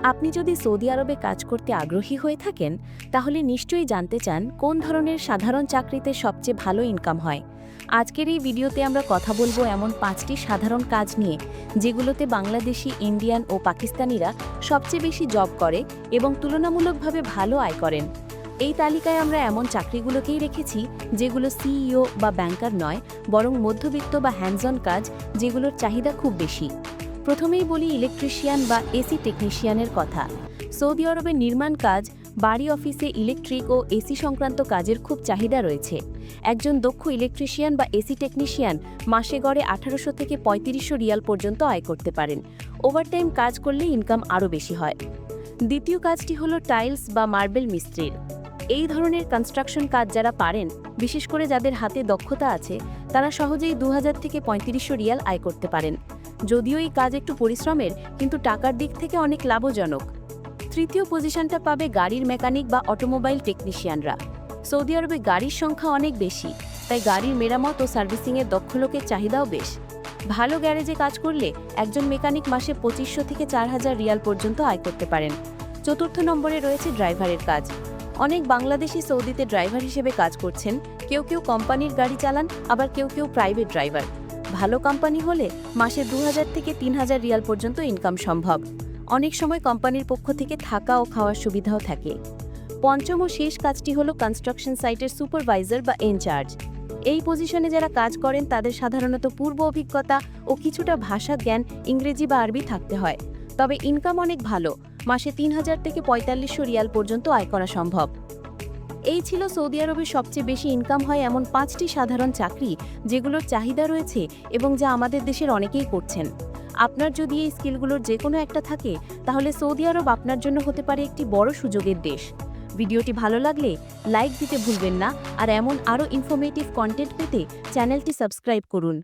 আপনি যদি সৌদি আরবে কাজ করতে আগ্রহী হয়ে থাকেন, তাহলে নিশ্চয়ই জানতে চান কোন ধরনের সাধারণ চাকরিতে সবচেয়ে ভালো ইনকাম হয়। আজকের এই ভিডিওতে আমরা কথা বলব এমন পাঁচটি সাধারণ কাজ নিয়ে, যেগুলোতে বাংলাদেশি, ইন্ডিয়ান ও পাকিস্তানিরা সবচেয়ে বেশি জব করে এবং তুলনামূলকভাবে ভালো আয় করেন। এই তালিকায় আমরা এমন চাকরিগুলোকেই রেখেছি, যেগুলো সিইও বা ব্যাংকার নয়, বরং মধ্যবিত্ত বা হ্যান্ডজন কাজ, যেগুলোর চাহিদা খুব বেশি। প্রথমেই বলি ইলেকট্রিশিয়ান বা এসি টেকনিশিয়ানের কথা। সৌদি আরবের নির্মাণ কাজ, বাড়ি অফিসে ইলেকট্রিক ও এসি সংক্রান্ত কাজের খুব চাহিদা রয়েছে। একজন দক্ষ ইলেকট্রিশিয়ান বা এসি টেকনিশিয়ান মাসে গড়ে আঠারোশো থেকে পঁয়ত্রিশশো রিয়াল পর্যন্ত আয় করতে পারেন। ওভারটাইম কাজ করলে ইনকাম আরও বেশি হয়। দ্বিতীয় কাজটি হলো টাইলস বা মার্বেল মিস্ত্রির। এই ধরনের কনস্ট্রাকশন কাজ যারা পারেন, বিশেষ করে যাদের হাতে দক্ষতা আছে, তারা সহজেই দু হাজার থেকে পঁয়ত্রিশশো রিয়াল আয় করতে পারেন। যদিও এই কাজ একটু পরিশ্রমের, কিন্তু টাকার দিক থেকে অনেক লাভজনক। তৃতীয় পজিশনটা পাবে গাড়ির মেকানিক বা অটোমোবাইল টেকনিশিয়ানরা সৌদি আরবে গাড়ির সংখ্যা অনেক বেশি, তাই গাড়ির মেরামত ও সার্ভিসিংয়ের দক্ষ লোকের চাহিদাও বেশ। ভালো গ্যারেজে কাজ করলে একজন মেকানিক মাসে পঁচিশশো থেকে চার হাজার রিয়াল পর্যন্ত আয় করতে পারেন। চতুর্থ নম্বরে রয়েছে ড্রাইভারের কাজ। অনেক বাংলাদেশি সৌদিতে ড্রাইভার হিসেবে কাজ করছেন। কেউ কেউ কোম্পানির গাড়ি চালান, আবার কেউ কেউ প্রাইভেট ড্রাইভার। ভালো কোম্পানি হলে মাসে দু হাজার থেকে তিন হাজার রিয়াল পর্যন্ত ইনকাম সম্ভব। অনেক সময় কোম্পানির পক্ষ থেকে থাকা ও খাওয়ার সুবিধাও থাকে। পঞ্চম ও শেষ কাজটি হলো কনস্ট্রাকশন সাইটের সুপারভাইজার বা ইনচার্জ এই পজিশনে যারা কাজ করেন, তাদের সাধারণত পূর্ব অভিজ্ঞতা ও কিছুটা ভাষা জ্ঞান ইংরেজি বা আরবি থাকতে হয়। তবে ইনকাম অনেক ভালো। মাসে তিন হাজার থেকে পঁয়তাল্লিশশো রিয়াল পর্যন্ত আয় করা সম্ভব। এই ছিল সৌদি আরবের সবচেয়ে বেশি ইনকাম হয় এমন পাঁচটি সাধারণ চাকরি যেগুলোর চাহিদা রয়েছে এবং যা আমাদের দেশের অনেকেই করছেন। আপনার যদি এই স্কিলগুলোর যে কোনো একটা থাকে, তাহলে সৌদি আরব আপনার জন্য হতে পারে একটি বড় সুযোগের দেশ। ভিডিওটি ভালো লাগলে লাইক দিতে ভুলবেন না, আর এমন আরও ইনফরমেটিভ কন্টেন্ট পেতে চ্যানেলটি সাবস্ক্রাইব করুন।